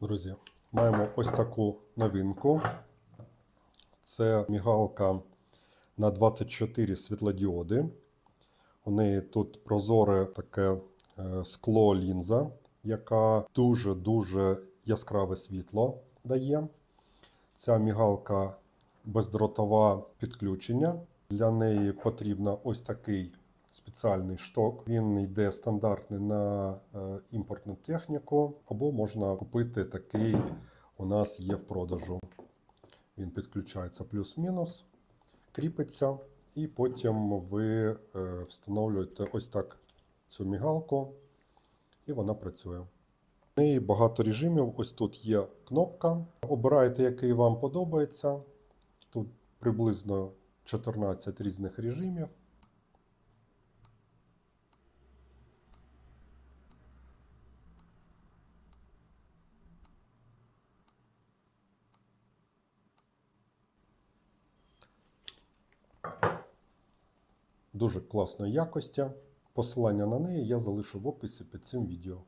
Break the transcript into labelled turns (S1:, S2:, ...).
S1: Друзі, маємо ось таку новинку. Це мігалка на 24 світлодіоди. У неї тут прозоре таке е, скло лінза, яка дуже-дуже яскраве світло дає. Ця мігалка бездротове підключення. Для неї потрібно ось такий спеціальний шток. Він йде стандартний на е, імпортну техніку, або можна купити такий, у нас є в продажу. Він підключається плюс-мінус, кріпиться, і потім ви е, встановлюєте ось так цю мігалку, і вона працює. В неї багато режимів. Ось тут є кнопка. Обирайте, який вам подобається. Тут приблизно 14 різних режимів. Дуже класної якості. Посилання на неї я залишу в описі під цим відео.